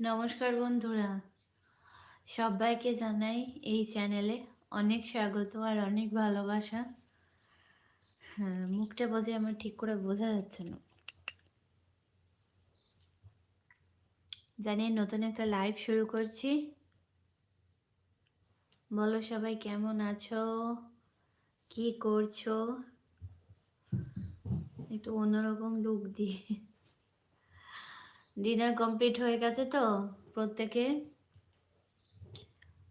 নমস্কার বন্ধুরা। সবাইকে জানাই এই চ্যানেলে অনেক স্বাগত আর অনেক ভালোবাসা। হ্যাঁ মুখটা বোঝে আমার ঠিক করে বোঝা যাচ্ছে না। জানি নতুন একটা লাইভ শুরু করছি। বলো সবাই কেমন আছো? কি করছ? একটু অন্যরকম লুক দিয়ে। ডিনার কমপ্লিট হয়ে গেছে তো প্রত্যেকে?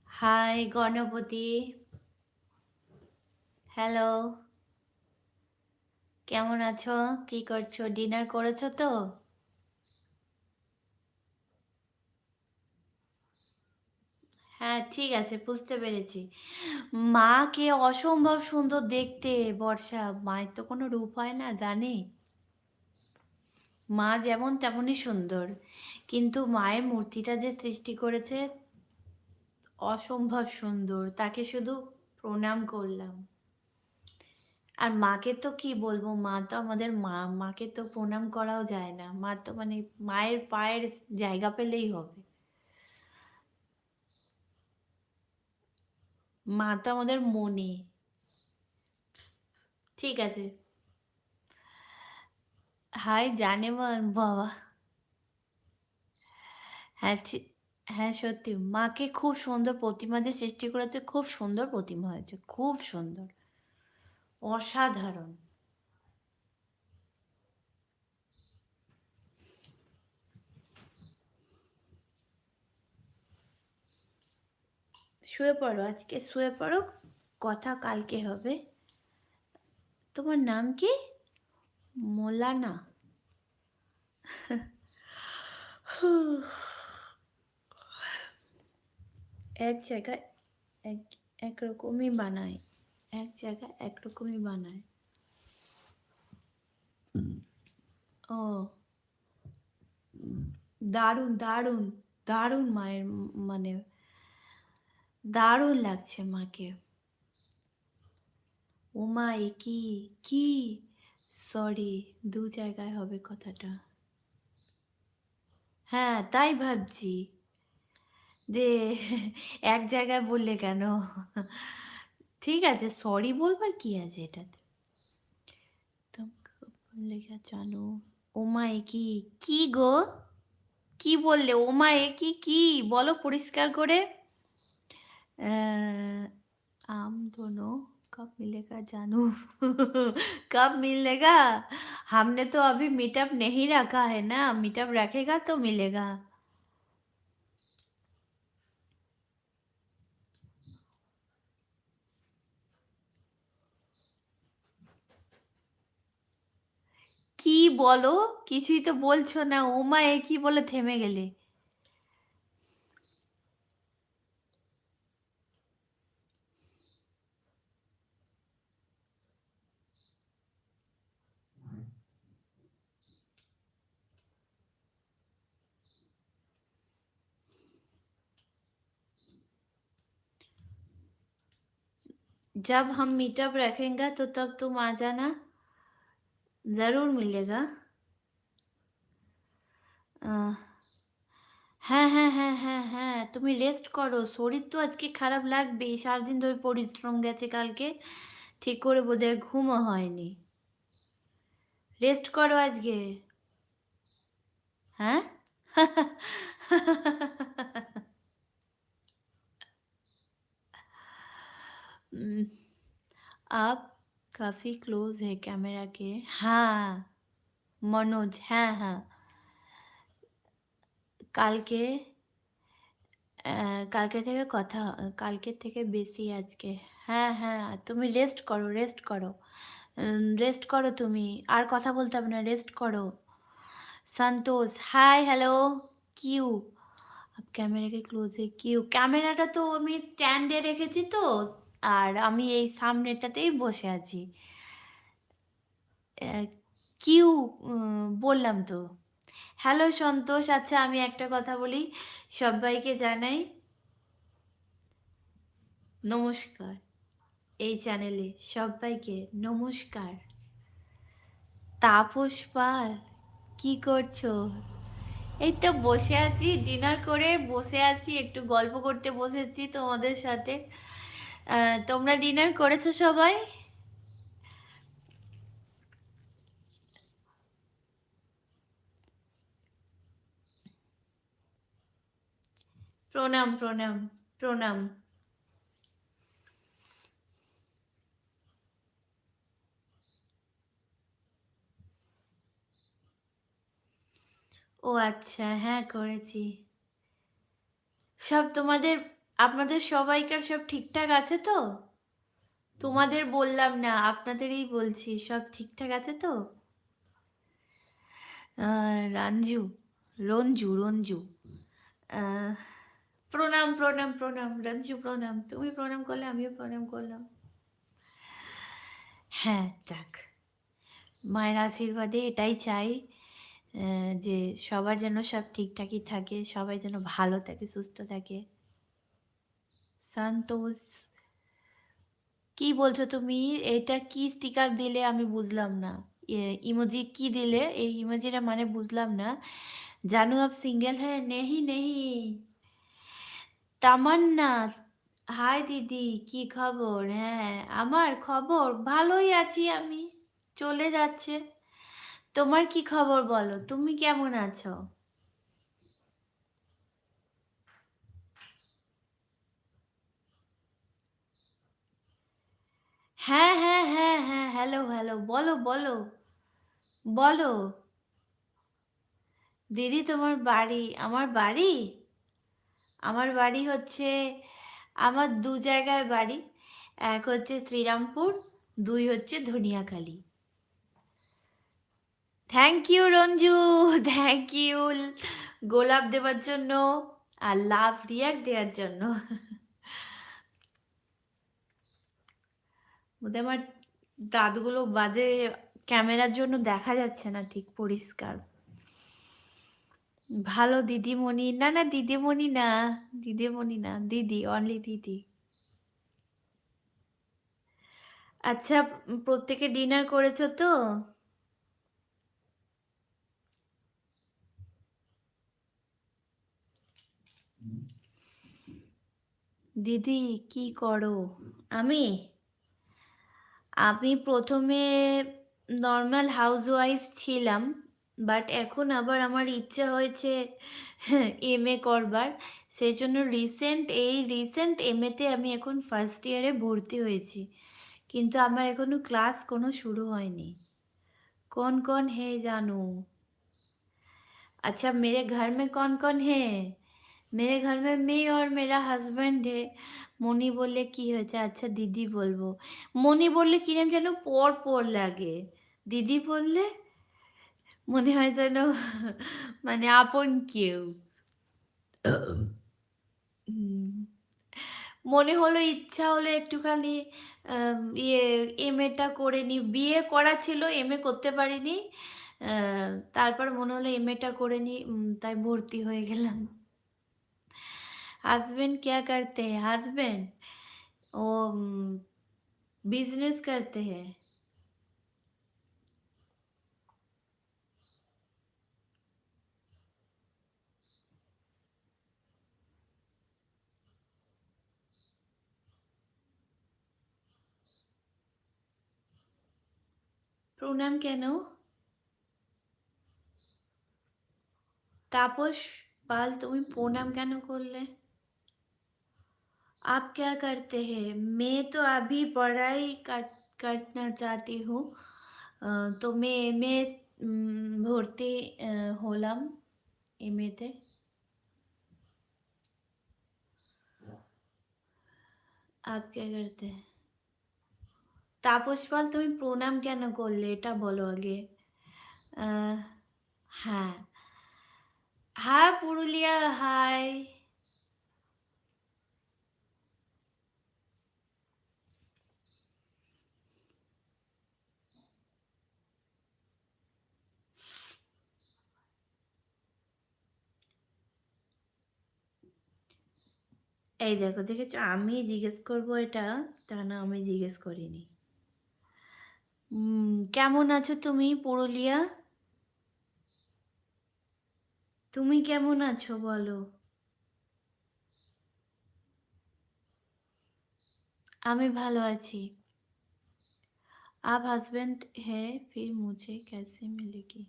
হাই গণপতি। হ্যালো কেমন আছো? কি করছ? ডিনার করেছ তো? হ্যাঁ ঠিক আছে, বুঝতে পেরেছি। মাকে অসম্ভব সুন্দর দেখতে, বর্ষা। মায়ের তো কোনো রূপ হয় না, জানি? মা যেমন তেমনই সুন্দর। কিন্তু মায়ের মূর্তিটা যে সৃষ্টি করেছে, অসম্ভব সুন্দর। তাকে শুধু প্রণাম করলাম। আর মাকে তো কি বলব, মা তো আমাদের মা। মাকে তো প্রণাম করাও যায় না। মা তো মানে মায়ের পায়ের জায়গা পেলেই হবে। মা তো আমাদের মনে ঠিক আছে। হাই জানে বাবা হ্যাঁ হ্যাঁ সত্যি। মাকে খুব সুন্দর প্রতিমা যে সৃষ্টি করেছে, খুব সুন্দর প্রতিমা হয়েছে, খুব সুন্দর। অসাধারণ। শুয়ে পড়ো, আজকে শুয়ে পড়ো, কথা কালকে হবে। তোমার নাম কি? মোলানা। এক জায়গায় এক, একরকমই বানায়। এক জায়গায় একরকমই বানায়। ও। দারুণ দারুণ দারুণ মায়ের মানে দারুণ লাগছে মাকে। ওমা এ কি? কি সরি দু জায়গায় হবে কথাটা। হ্যাঁ তাই ভাবছি। যে এক জায়গায় বললে কেন? ঠিক আছে সরি বলবার কি আছে এটাতে? লেখা চালু ওমা কি? কি গো? কি বললে? ওমায়ে কি কি? বলো পরিষ্কার করে। আম ধনো। कब मिलेगा जानू कब मिलेगा हमने तो अभी मीटअप नहीं रखा है ना मीटअप रखेगा तो मिलेगा কি বলো কিছুই তো বলছো না ওমা এ কি বলে থেমে গেলে जब हम मीटअप रखेंगे तो तब तुम आ जाना ज़रूर मिलेगा হ্যাঁ হ্যাঁ হ্যাঁ হ্যাঁ হ্যাঁ তুমি রেস্ট করো শরীর তো আজকে খারাপ লাগবে সারাদিন ধরে পরিশ্রম গেছে কালকে ঠিক করে বোধহয় ঘুমও হয়নি রেস্ট করো আজকে হ্যাঁ आप काफ़ी क्लोज है कैमरा के হ্যাঁ মনোজ হ্যাঁ হ্যাঁ কালকে কালকে থেকে কথা কালকের থেকে বেশি আজকে হ্যাঁ হ্যাঁ তুমি রেস্ট করো রেস্ট করো রেস্ট করো তুমি আর কথা বলতে হবে না রেস্ট করো Santosh hi hello Q up ক্যামেরাকে ক্লোজে কিউ ক্যামেরাটা তো আমি স্ট্যান্ডে রেখেছি তো আর আমি এই সামনেটাতেই বসে আছি। কিউ বললাম তো। হ্যালো সন্তোষ আচ্ছা আমি একটা কথা বলি, সবাইকে জানাই। নমস্কার। এই চ্যানেলে সবাইকে নমস্কার। তাপস পাল, কি করছ? এই তো বসে আছি, ডিনার করে বসে আছি, একটু গল্প করতে বসেছি তোমাদের সাথে। তোমরা ডিনার করেছ সবাই? প্রণাম প্রণাম প্রণাম। ও আচ্ছা হ্যাঁ করেছি। সব তোমাদের আপনাদের সবাইকার সব ঠিকঠাক আছে তো? তোমাদের বললাম না, আপনাদেরই বলছি, সব ঠিকঠাক আছে তো? রাঞ্জু, রঞ্জু। রঞ্জু প্রণাম প্রণাম প্রণাম, রঞ্জু প্রণাম। তুমি প্রণাম করলে, আমিও প্রণাম করলাম। হ্যাঁ যাক। মায়ের আশীর্বাদে এটাই চাই যে সবার যেন সব ঠিকঠাকই থাকে, সবাই যেন ভালো থাকে, সুস্থ থাকে। সন্তোষ কি বলছো তুমি? এটা কি স্টিকার দিলে আমি বুঝলাম না। ইমোজি কি দিলে? এই ইমোজিটা মানে বুঝলাম না। জানু আপ সিঙ্গেল হ্যাঁ নেহি নেহি। তামান্না, হাই দিদি, কি খবর? হ্যাঁ আমার খবর ভালোই আছি আমি। চলে যাচ্ছে। তোমার কি খবর বলো? তুমি কেমন আছো? হ্যাঁ হ্যাঁ হ্যাঁ হ্যাঁ হ্যালো হ্যালো, বলো বলো বলো। দিদি, তোমার বাড়ি, আমার বাড়ি? আমার বাড়ি হচ্ছে, আমার দু জায়গায় বাড়ি। এক হচ্ছে শ্রীরামপুর, দুই হচ্ছে Dhaniakhali. Thank you Ranju thank you গোলাপ দেওয়ার জন্য আর লাভ রিয়াক্ট দেওয়ার জন্য। বোধহয় আমার দাঁতগুলো বাজে ক্যামেরার জন্য দেখা যাচ্ছে না ঠিক পরিষ্কার। ভালো দিদিমণি, না না, দিদিমণি না দিদিমণি না, দিদি অনলি দিদি। আচ্ছা প্রত্যেকে ডিনার করেছ তো? দিদি, কি করো? আমি? আমি প্রথমে নর্মাল হাউসওয়াইফ ছিলাম বাট এখন আবার আমার ইচ্ছা হয়েছে এম এ করবার সেই জন্য রিসেন্ট এই রিসেন্ট এম এতে আমি এখন ফার্স্ট ইয়ারে ভর্তি হয়েছি কিন্তু আমার এখনো ক্লাস কোনো শুরু হয়নি कौन कौन है जानू अच्छा मेरे घर में कौन कौन है मेरे घर में मैं और मेरा হাজব্যান্ড है মনি বললে কি হয়েছে আচ্ছা দিদি বলবো মনি বললে কিরম যেন পর পর লাগে দিদি বললে মনে হয় যেন মানে আপন কেউ হুম। মনে হলো ইচ্ছা হলো একটুখানি আম, ইয়ে এম এটা করে নি বিয়ে করা ছিল এম এ করতে পারিনি আহ, তারপর মনে হলো এম এটা করে নি উম, তাই ভর্তি হয়ে গেলাম हस्बैंड क्या करते हैं हस्बैंड वो बिजनेस करते हैं প্রণাম কেন তাপস পাল তুমি প্রণাম কেন করলে आप क्या करते हैं मैं तो अभी पढ़ाई कर, करना चाहती हूँ अ, तो मैं एम ए ভর্তি আহ, হলাম এম এতে आप क्या करते हैं তাপস পাল তুমি প্রণাম কেন করলে এটা বলো আগে আহ, হ্যাঁ হ্যাঁ পুরুলিয়া হাই এই দেখো দেখেছো আমি জিজ্ঞেস করবো এটা তা না আমি জিজ্ঞেস করিনি উম, কেমন আছো তুমি পুরুলিয়া তুমি কেমন আছো বলো আমি ভালো আছি आप हस्बैंड है फिर मुझे कैसे मिलेगी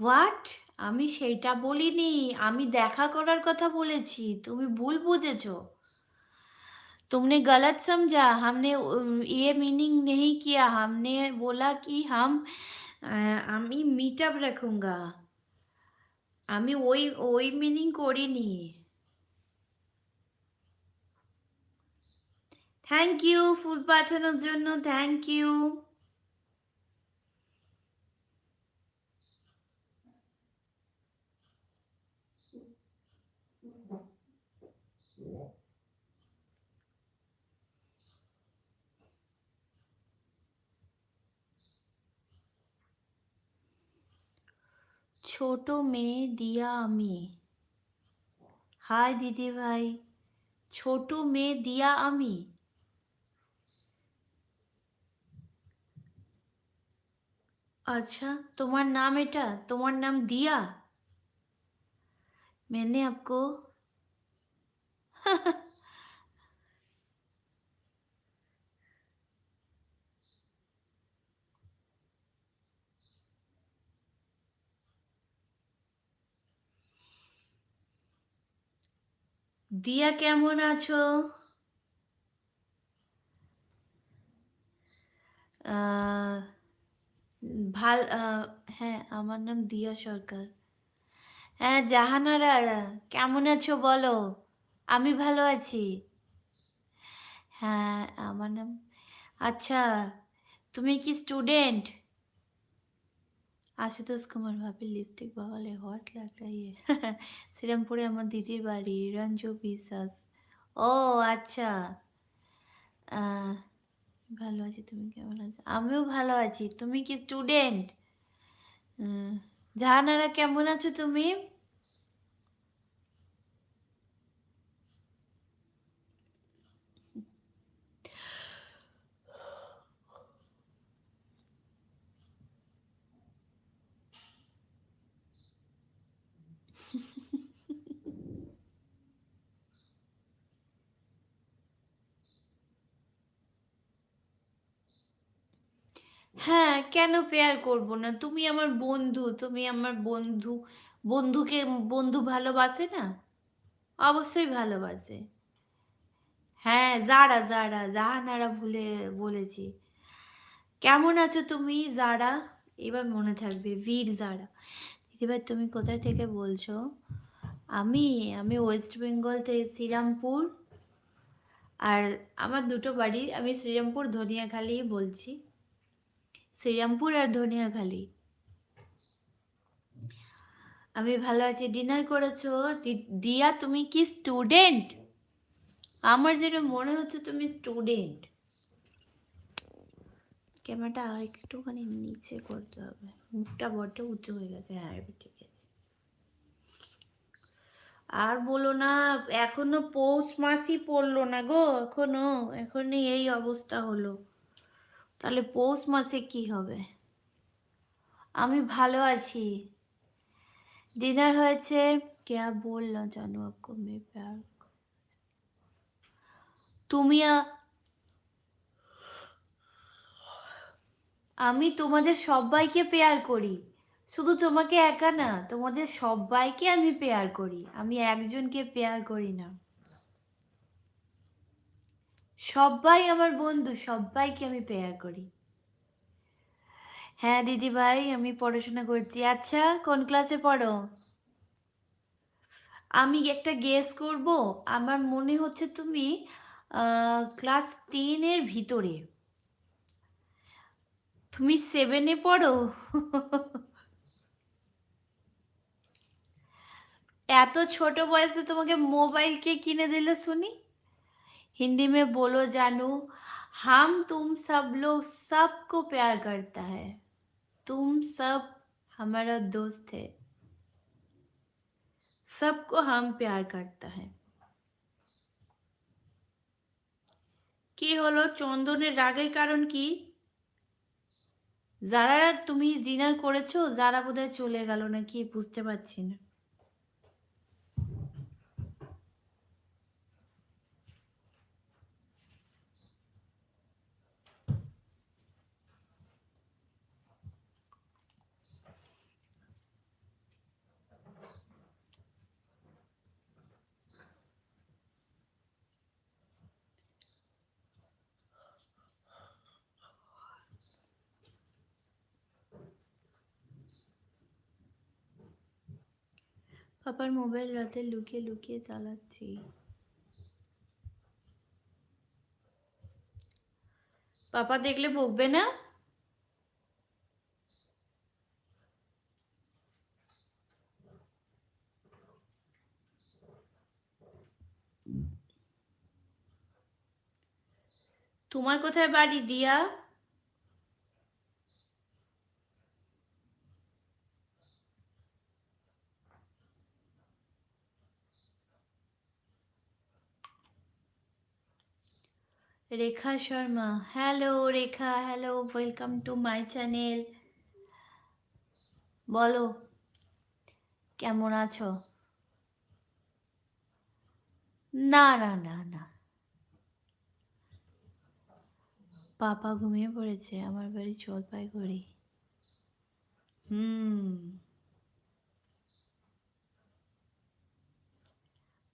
হোয়াট আমি সেইটা বলিনি আমি দেখা করার কথা বলেছি তুমি ভুল বুঝেছো तुमने गलत समझा हमने उम, ये मीनिंग नहीं किया हमने बोला कि हम আহ, আমি মিট আপ রাখুঙ্গা আমি ওই ওই মিনিং করিনি থ্যাংক ইউ ফুল পাঠানোর জন্য থ্যাংক ইউ ছোট মেয়ে দিয়া আমি হাই দিদি ভাই ছোট মেয়ে দিয়া আমি আচ্ছা তোমার নাম এটা তোমার নাম দিয়া मैंने आपको দিয়া কেমন আছো? ভালো হ্যাঁ আমার নাম দিয়া সরকার। হ্যাঁ জাহানারা, কেমন আছো বলো? আমি ভালো আছি। হ্যাঁ আমার নাম আচ্ছা তুমি কি স্টুডেंट আশুতোষ কুমার ভাবি লিপস্টিক বাগালে হট লাগটা ইয়ে। শ্রীরামপুরে আমার দিদির বাড়ি, রঞ্জু বিশ্বাস ও আচ্ছা। ভালো আছি, তুমি কেমন আছো? আমিও ভালো আছি। তুমি কি স্টুডেন্ট জাহানারা কেমন আছো তুমি? হ্যাঁ কেন পেয়ার করব না? তুমি আমার বন্ধু, তুমি আমার বন্ধু, বন্ধুকে বন্ধু ভালোবাসে না? অবশ্যই ভালোবাসে। হ্যাঁ যারা যারা, জাহানারা ভুলে, বলেছি। কেমন আছো তুমি? যারা, এবার মনে থাকবে, বীর যারা। এবার তুমি কোথায় থেকে বলছো? আমি আমি ওয়েস্ট বেঙ্গল থেকে শ্রীরামপুর। আর আমার দুটো বাড়ি, আমি শ্রীরামপুর ধনিয়াখালি বলছি। শ্রীরামপুর আর ধনিয়াখালি। আমি ভালো আছি, ডিনার করেছ? দিয়া তুমি কি স্টুডেন্ট? আমার যেন মনে হচ্ছে তুমি স্টুডেন্ট। ক্যামেরাটা আর একটুখানি নিচে করতে হবে। মুখটা বড্ড উঁচু হয়ে গেছে হ্যাঁ ঠিক আছে। আর বলো না, এখনও পৌষ মাসই পড়ল না গো, এখনও, এখনই এই অবস্থা হলো। তাহলে পৌষ মাসে কি হবে আমি ভালো আছি ডিনার হয়েছে क्या बोलना জানো आपको मैं प्यार তুমি আ- আমি তোমাদের সবাইকে পেয়ার করি শুধু তোমাকে একা না তোমাদের সবাইকে আমি পেয়ার করি আমি একজনকে পেয়ার করি না সবাই আমার বন্ধু, সবাইকে আমি পেয়ার করি। হ্যাঁ দিদি ভাই আমি পড়াশোনা করছি। আচ্ছা কোন ক্লাসে পড়ো? আমি একটা গেস করব। আমার মনে হচ্ছে তুমি ক্লাস টেনের ভিতরে। তুমি সেভেনে পড়ো? এত ছোট বয়সে তোমাকে মোবাইল কে কিনে দিল, শুনি? हिंदी में बोलो जानू हम तुम सब लोग सबको प्यार करता है तुम सब हमारा दोस्त है सबको हम प्यार करता है কি হলো চন্দনের রাগের কারণ কি যারা তুমি ডিনার করেছো যারা বোধহয় চলে গেল নাকি বুঝতে পারছি না পাপার মোবাইল রাতে লুকিয়ে লুকিয়ে চালাচ্ছি। পাপা দেখলে বকবে না? তোমার কোথায় বাড়ি Diya? Rekha Sharma. Hello Rekha. Hello welcome to my channel বলো, কেমন আছো? না না না না। পাপা ঘুমিয়ে পড়েছে, আমার বাড়ি জলপাইগুড়ি। হুম।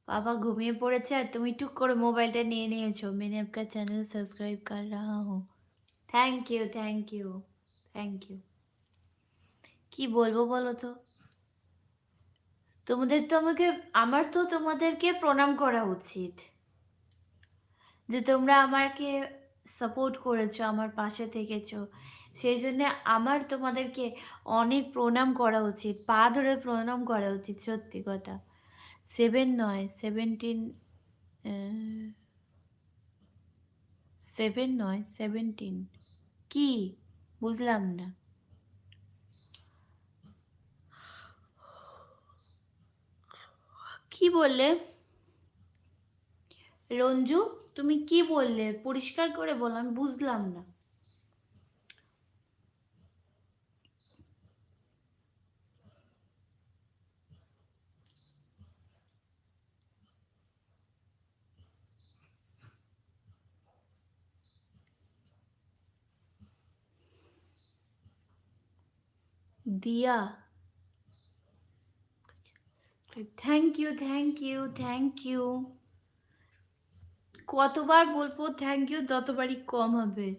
पापा घूमिए पड़े আর তুমি টুক করে মোবাইলটা নিয়ে নিয়েছো मैंने आपका चैनल सब्सक्राइब कर रहा हूँ thank you thank you thank you কি বলবো বলো তো তোমাদের তো আমাকে আমার তো তোমাদেরকে প্রণাম করা উচিত যে তোমরা আমাকে সাপোর্ট করেছো আমার পাশে থেকেছো সেই জন্য আমার তোমাদেরকে অনেক প্রণাম করা উচিত পা ধরে প্রণাম করা উচিত সত্যি কথা সেভেন নয়, সেভেন্টিন সেভেন নয়, সেভেন্টিন। কি? বুঝলাম না। কি বললে? রঞ্জু, তুমি কি বললে? পরিষ্কার করে বলো, আমি বুঝলাম না। Diya thank you thank you thank you কতবার বলব থ্যাংক ইউ ততবারই কম হবে।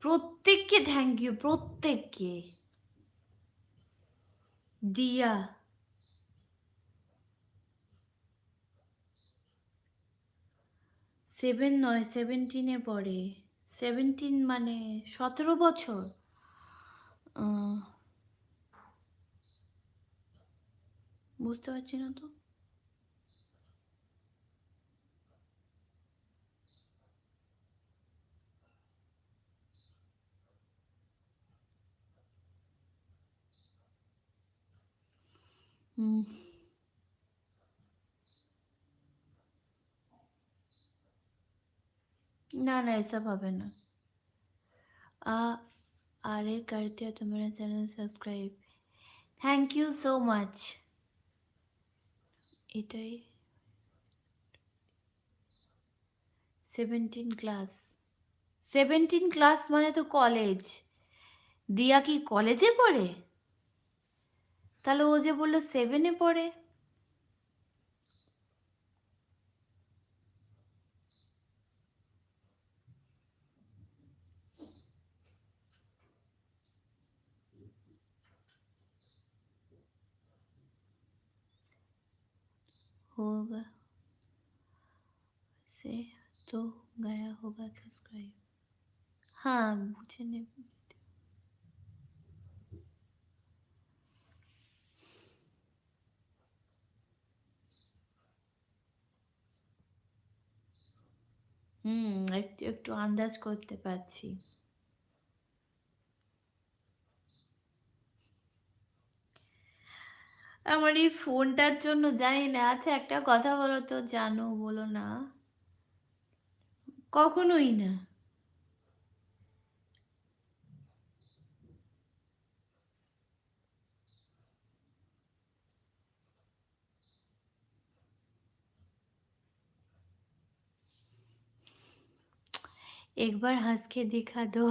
প্রত্যেককে থ্যাংক ইউ প্রত্যেককে। দিয়া সেভেন নয় সেভেন্টিনে পড়ে। সেভেন্টিন মানে সতেরো বছর। বুঝতে পারছি না তো। হুম। না না এসব হবে না। अरे कर दिया तो मेरा channel subscribe thank you so much এটাই সেভেন্টিন ক্লাস সেভেন্টিন ক্লাস মানে তো কলেজ দিয়া কি কলেজে পড়ে তাহলে ও যে বললো সেভেনে পড়ে होगा से तो गया होगा सब्सक्राइब हाँ मुझे नहीं হুম একটু একটু আন্দাজ করতে পারছি আমার এই ফোনটার জন্য জানি না। আচ্ছা একটা কথা বলো তো, জানো, বলো না। কখনোই না। एक बार हंस के दिखा दो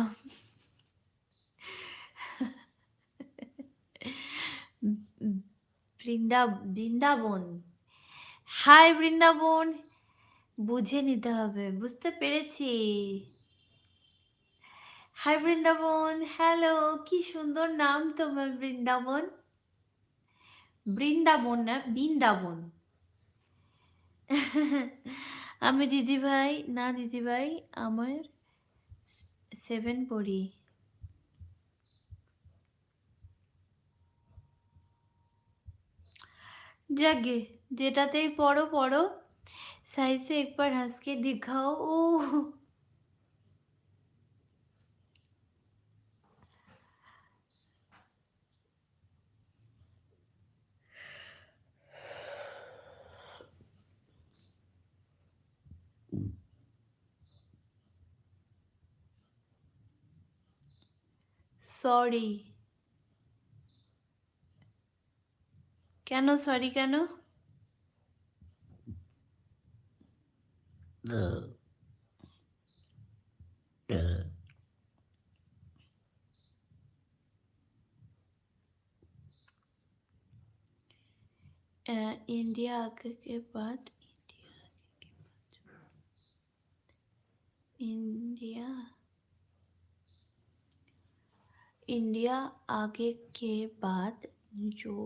বৃন্দা, বৃন্দাবন। হাই বৃন্দাবন, বুঝে নিতে হবে, বুঝতে পেরেছি। হাই বৃন্দাবন, হ্যালো, কি সুন্দর নাম তোমার বৃন্দাবন। বৃন্দাবন না, বৃন্দাবন। আমি দিদিভাই, না দিদিভাই, আমার সেভেন পড়ি। যাকে যেটাতেই পড়ো পড়ো সাইজে একবার হাসকে দেখাও ও সরি কেন সরি কেন अ, इंडिया आगे के बाद इंडिया आगे के बाद इंडिया इंडिया आगे के बाद जो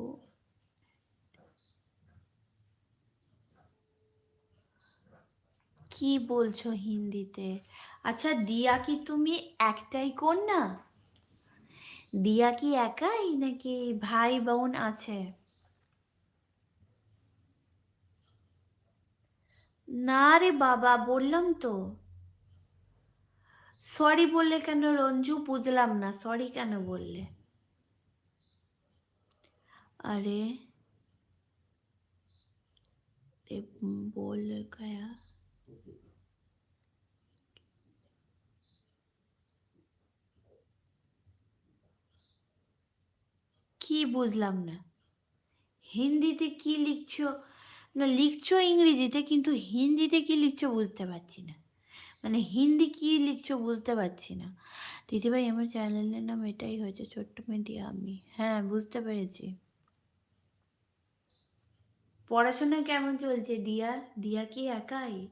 কি বলছো হিন্দিতে? আচ্ছা দিয়া কি তুমি একটাই কন্যা? দিয়া কি একাই নাকি ভাই বোন আছে? না রে বাবা, বললাম তো। সরি বললে কেন রঞ্জু? বুঝলাম না সরি কেন বললে? আরে বল কয়া কি বুঝলাম না। হিন্দিতে কি লিখছো? না, লিখছো ইংরেজিতে, কিন্তু হিন্দিতে কি লিখছো বুঝতে পারছি না। মানে হিন্দি কি লিখছো বুঝতে পারছি না। দিদিভাই, আমার চ্যানেলের নাম এটাই হয়েছে, ছোট্ট মিডিয়া আমি। হ্যাঁ বুঝতে পেরেছি। পড়াশোনা কেমন চলছে? দিয়া? দিয়া কি একাই?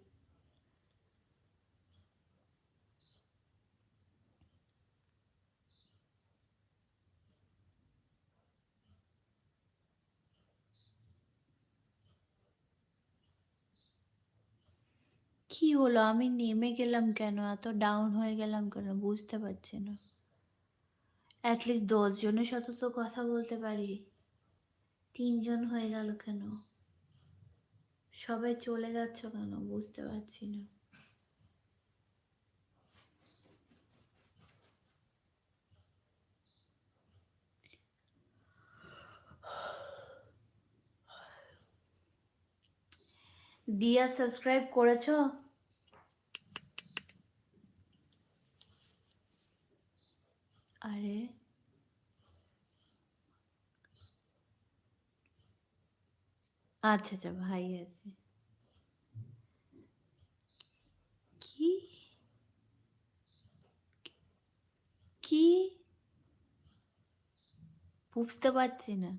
কি হলো? আমি নেমে গেলাম কেন? এত ডাউন হয়ে গেলাম কেন? বুঝতে পারছি না। অ্যাটলিস্ট দশজনের সাথে তো কথা বলতে পারি। তিনজন হয়ে গেল কেন? সবাই চলে যাচ্ছ কেন? বুঝতে পারছি না। দিয়া সাবস্ক্রাইব করেছ? আরে। আচ্ছা আচ্ছা ভাই আছে। কি? কি? বুঝতে পারছি না।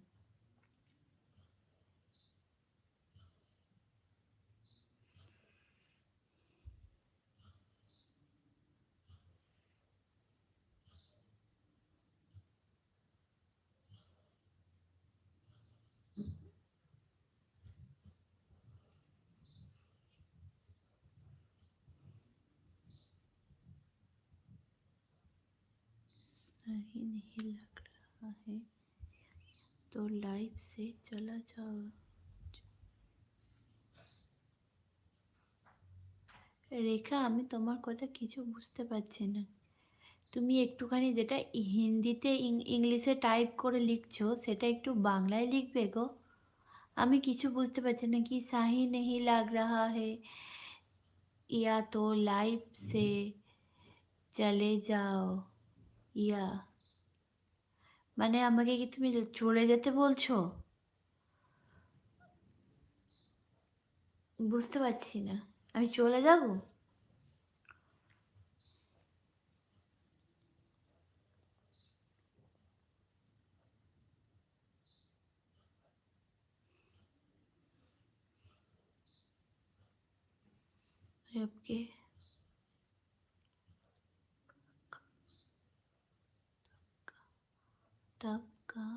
सही नहीं लग रहा है तो लाइव से चला जाओ রেখা আমি তোমার কথা কিছু বুঝতে পারছি না তুমি একটুখানি যেটা হিন্দিতে ইং- ইংলিশে টাইপ করে লিখছো সেটা একটু বাংলায় লিখবে গো আমি কিছু বুঝতে পারছি না কি সাহি নেহি লাগ রাহা হে ইয়া তো লাইভ সে চলে যাও ইয়া মানে আমাকে কি তুমি চলে যেতে বলছো? বুঝতে পারছি না। আমি চলে যাব? Okay. तब का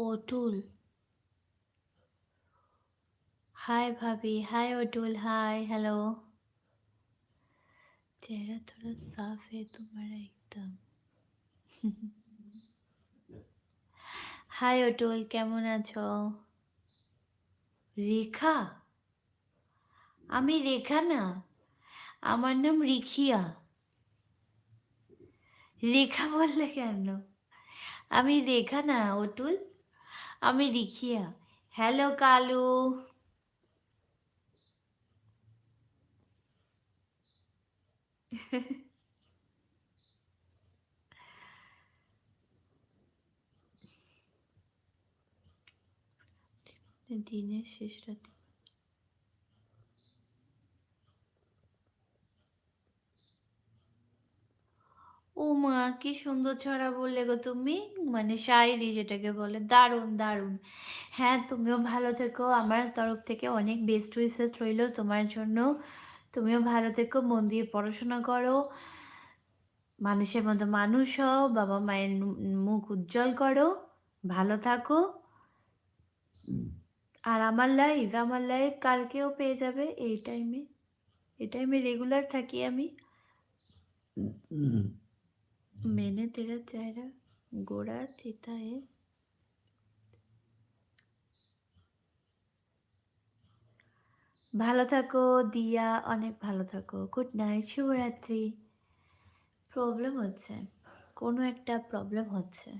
ओटुल हाय भाभी हाय ओटुल हाय हेलो चेहरा थोड़ा साफ है तुम्हारा एकदम হাই অটুল কেমন আছো রেখা আমি রেখা না আমার নাম রিখিয়া রেখা বললে কেন আমি রেখা না অতুল আমি রিখিয়া হ্যালো কালু দিনের শেষ রাতে ও মা কি সুন্দর ছড়া বললে গো তুমি। মানে শায়রি যেটাকে বলে, দারুণ দারুণ। হ্যাঁ তুমিও ভালো থেকো। আমার তরফ থেকে অনেক বেস্ট উইসেস রইল তোমার জন্য। তুমিও ভালো থেকো, মন দিয়ে পড়াশোনা করো। মানুষের মতো মানুষ হও, বাবা মায়ের মুখ উজ্জ্বল করো। ভালো থাকো। আর আমার লাইভ আমার লাইভ কালকেও পেয়ে যাবে এই টাইমে এই টাইমে রেগুলার থাকি আমি। मैंने तेरा चेहरा गोरा थीता है ভালো থাকো দিয়া অনেক ভালো থাকো গুড নাইট শুভরাত্রি প্রবলেম হচ্ছে কোনো একটা প্রবলেম হচ্ছে